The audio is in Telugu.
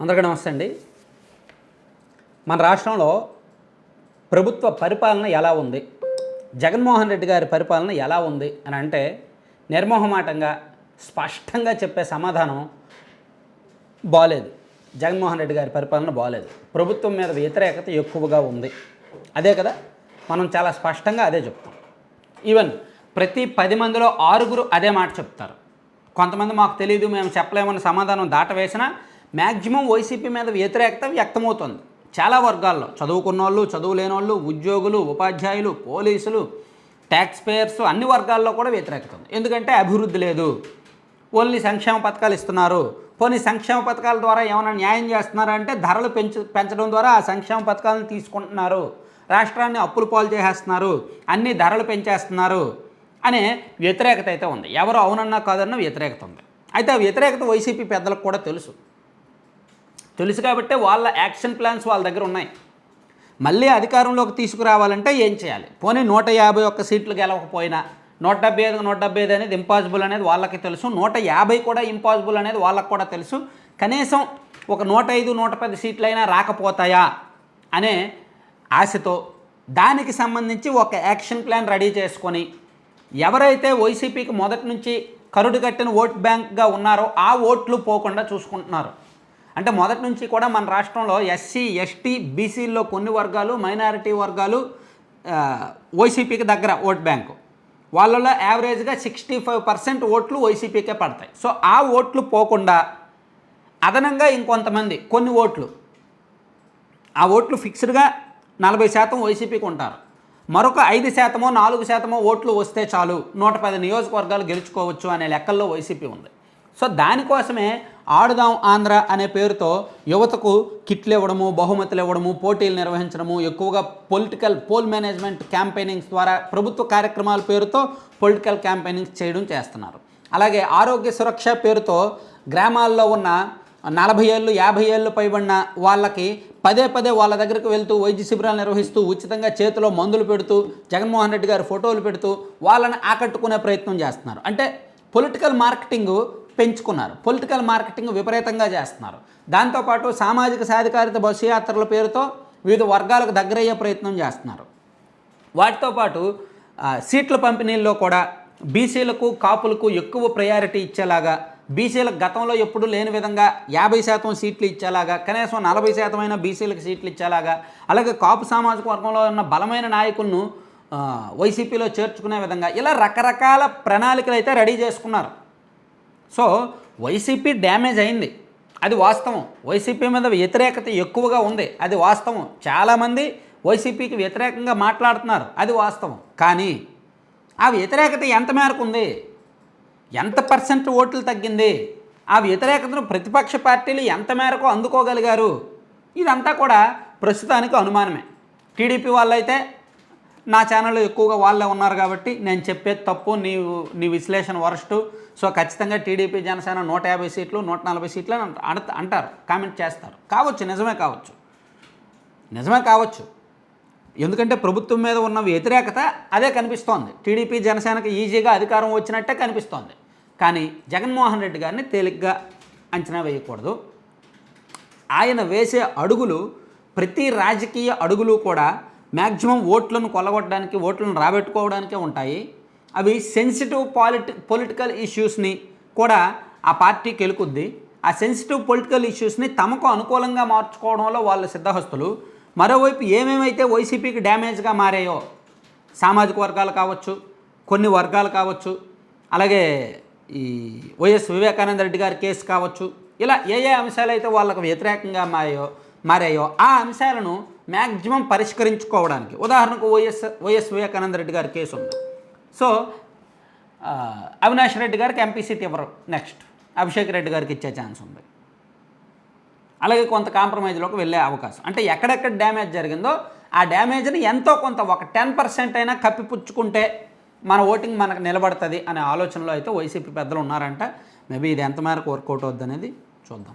అందరికీ నమస్తే అండి. మన రాష్ట్రంలో ప్రభుత్వ పరిపాలన ఎలా ఉంది? జగన్మోహన్ రెడ్డి గారి పరిపాలన ఎలా ఉంది అని అంటే నిర్మోహమాటంగా స్పష్టంగా చెప్పే సమాధానం బాలేదు. జగన్మోహన్ రెడ్డి గారి పరిపాలన బాలేదు. ప్రభుత్వం మీద వ్యతిరేకత ఎక్కువగా ఉంది. అదే కదా మనం చాలా స్పష్టంగా అదే చెప్తాం. ఈవెన్ ప్రతి పది మందిలో ఆరుగురు అదే మాట చెప్తారు. కొంతమంది మాకు తెలియదు మేము చెప్పలేమని సమాధానం దాటవేసినా మ్యాక్సిమం వైసీపీ మీద వ్యతిరేకత వ్యక్తమవుతుంది. చాలా వర్గాల్లో చదువుకున్న వాళ్ళు చదువు లేని వాళ్ళు ఉద్యోగులు ఉపాధ్యాయులు పోలీసులు ట్యాక్స్ పేయర్స్ అన్ని వర్గాల్లో కూడా వ్యతిరేకత ఉంది. ఎందుకంటే అభివృద్ధి లేదు. ఓన్లీ సంక్షేమ పథకాలు ఇస్తున్నారు. పోనీ సంక్షేమ పథకాల ద్వారా ఏమైనా న్యాయం చేస్తున్నారా అంటే ధరలు పెంచు పెంచడం ద్వారా ఆ సంక్షేమ పథకాలను తీసుకుంటున్నారు. రాష్ట్రాన్ని అప్పులు పాలు చేసేస్తున్నారు. అన్ని ధరలు పెంచేస్తున్నారు అనే వ్యతిరేకత అయితే ఉంది. ఎవరు అవునన్నా కాదన్న వ్యతిరేకత ఉంది. అయితే ఆ వ్యతిరేకత వైసీపీ పెద్దలకు కూడా తెలుసు. తెలుసు కాబట్టి వాళ్ళ యాక్షన్ ప్లాన్స్ వాళ్ళ దగ్గర ఉన్నాయి. మళ్ళీ అధికారంలోకి తీసుకురావాలంటే ఏం చేయాలి? పోనీ నూట యాభై ఒక్క సీట్లు గెలవకపోయినా నూట డెబ్బై ఐదు నూట డెబ్బై ఐదు అనేది ఇంపాసిబుల్ అనేది వాళ్ళకి తెలుసు. నూట యాభై కూడా ఇంపాసిబుల్ అనేది వాళ్ళకి కూడా తెలుసు. కనీసం ఒక నూట ఐదు నూట పది సీట్లైనా రాకపోతాయా అనే ఆశతో దానికి సంబంధించి ఒక యాక్షన్ ప్లాన్ రెడీ చేసుకొని ఎవరైతే వైసీపీకి మొదటి నుంచి కరుడు కట్టిన ఓట్ బ్యాంక్గా ఉన్నారో ఆ ఓట్లు పోకుండా చూసుకుంటున్నారు. అంటే మొదటి నుంచి కూడా మన రాష్ట్రంలో ఎస్సీ ఎస్టీ బీసీల్లో కొన్ని వర్గాలు మైనారిటీ వర్గాలు వైసీపీకి దగ్గర ఓట్ బ్యాంకు. వాళ్ళలో యావరేజ్గా సిక్స్టీ ఫైవ్ పర్సెంట్ ఓట్లు వైసీపీకే పడతాయి. సో ఆ ఓట్లు పోకుండా అదనంగా ఇంకొంతమంది కొన్ని ఓట్లు. ఆ ఓట్లు ఫిక్స్డ్గా నలభై శాతం వైసీపీకి ఉంటారు. మరొక ఐదు శాతమో నాలుగు శాతమో ఓట్లు వస్తే చాలు. నూట పది నియోజకవర్గాలు గెలుచుకోవచ్చు అనే లెక్కల్లో వైసీపీ ఉంది. సో దానికోసమే ఆడుదాం ఆంధ్ర అనే పేరుతో యువతకు కిట్లు ఇవ్వడము బహుమతులు ఇవ్వడము పోటీలు నిర్వహించడము ఎక్కువగా పొలిటికల్ పోల్ మేనేజ్మెంట్ క్యాంపెయినింగ్స్ ద్వారా ప్రభుత్వ కార్యక్రమాల పేరుతో పొలిటికల్ క్యాంపెయినింగ్స్ చేయడం చేస్తున్నారు. అలాగే ఆరోగ్య సురక్ష పేరుతో గ్రామాల్లో ఉన్న నలభై ఏళ్ళు యాభై ఏళ్ళు పైబడిన వాళ్ళకి పదే పదే వాళ్ళ దగ్గరికి వెళ్తూ వైద్య శిబిరాలు నిర్వహిస్తూ ఉచితంగా చేతిలో మందులు పెడుతూ జగన్మోహన్ రెడ్డి గారు ఫోటోలు పెడుతూ వాళ్ళని ఆకట్టుకునే ప్రయత్నం చేస్తున్నారు. అంటే పొలిటికల్ మార్కెటింగ్ పెంచుకున్నారు. పొలిటికల్ మార్కెటింగ్ విపరీతంగా చేస్తున్నారు. దాంతోపాటు సామాజిక సాధికారిత బస్సు యాత్రల పేరుతో వివిధ వర్గాలకు దగ్గరయ్యే ప్రయత్నం చేస్తున్నారు. వాటితో పాటు సీట్ల పంపిణీల్లో కూడా బీసీలకు కాపులకు ఎక్కువ ప్రయారిటీ ఇచ్చేలాగా బీసీలకు గతంలో ఎప్పుడు లేని విధంగా యాభై శాతం సీట్లు ఇచ్చేలాగా కనీసం నలభై శాతమైన బీసీలకు సీట్లు ఇచ్చేలాగా అలాగే కాపు సామాజిక వర్గంలో ఉన్న బలమైన నాయకులను వైసీపీలో చేర్చుకునే విధంగా ఇలా రకరకాల ప్రణాళికలు అయితే రెడీ చేసుకున్నారు. సో వైసీపీ డ్యామేజ్ అయింది. అది వాస్తవం. వైసీపీ మీద వ్యతిరేకత ఎక్కువగా ఉంది. అది వాస్తవం. చాలామంది వైసీపీకి వ్యతిరేకంగా మాట్లాడుతున్నారు. అది వాస్తవం. కానీ ఆ వ్యతిరేకత ఎంత మేరకు ఉంది? ఎంత పర్సెంట్ ఓట్లు తగ్గింది? ఆ వ్యతిరేకతను ప్రతిపక్ష పార్టీలు ఎంత మేరకు అందుకోగలిగారు? ఇదంతా కూడా ప్రస్తుతానికి అనుమానమే. టీడీపీ వాళ్ళైతే నా ఛానల్లో ఎక్కువగా వాళ్ళే ఉన్నారు కాబట్టి నేను చెప్పేది తప్పు నీవు నీ విశ్లేషణ వరస్టు. సో ఖచ్చితంగా టీడీపీ జనసేన నూట యాభై సీట్లు నూట నలభై సీట్లు అని అంట- అంటారు కామెంట్ చేస్తారు. కావచ్చు నిజమే కావచ్చు. నిజమే కావచ్చు. ఎందుకంటే ప్రభుత్వం మీద ఉన్న వ్యతిరేకత అదే కనిపిస్తోంది. టీడీపీ జనసేనకి ఈజీగా అధికారం వచ్చినట్టే కనిపిస్తోంది. కానీ జగన్మోహన్ రెడ్డి గారిని తేలిగ్గా అంచనా వేయకూడదు. ఆయన వేసే అడుగులు ప్రతి రాజకీయ అడుగులు కూడా మ్యాక్సిమం ఓట్లను కొల్లగొట్టడానికి ఓట్లను రాబెట్టుకోవడానికే ఉంటాయి. అవి సెన్సిటివ్ పాలిటి పొలిటికల్ ఇష్యూస్ని కూడా ఆ పార్టీ కెలుకుద్ది. ఆ సెన్సిటివ్ పొలిటికల్ ఇష్యూస్ని తమకు అనుకూలంగా మార్చుకోవడంలో వాళ్ళు సిద్ధహస్తులు. మరోవైపు ఏమేమైతే వైసీపీకి డ్యామేజ్గా మారాయో సామాజిక వర్గాలు కావచ్చు కొన్ని వర్గాలు కావచ్చు అలాగే ఈ వైఎస్ వివేకానంద రెడ్డి గారి కేసు కావచ్చు ఇలా ఏ ఏ అంశాలు అయితే వాళ్ళకు వ్యతిరేకంగా మారాయో మారాయో ఆ అంశాలను మ్యాక్సిమం పరిష్కరించుకోవడానికి. ఉదాహరణకు వైఎస్ వైఎస్ వివేకానంద రెడ్డి గారి కేసు ఉంది. సో అవినాష్ రెడ్డి గారికి ఎంపీ సీట్ ఇవ్వరు. నెక్స్ట్ అభిషేక్ రెడ్డి గారికి ఇచ్చే ఛాన్స్ ఉంది. అలాగే కొంత కాంప్రమైజ్లోకి వెళ్ళే అవకాశం. అంటే ఎక్కడెక్కడ డ్యామేజ్ జరిగిందో ఆ డ్యామేజ్ని ఎంతో కొంత ఒక టెన్ పర్సెంట్ అయినా కప్పిపుచ్చుకుంటే మన ఓటింగ్ మనకు నిలబడుతుంది అనే ఆలోచనలో అయితే వైసీపీ పెద్దలు ఉన్నారంట. మేబీ ఇది ఎంత మేరకు వర్కౌట్ అవుద్ది అనేది చూద్దాం.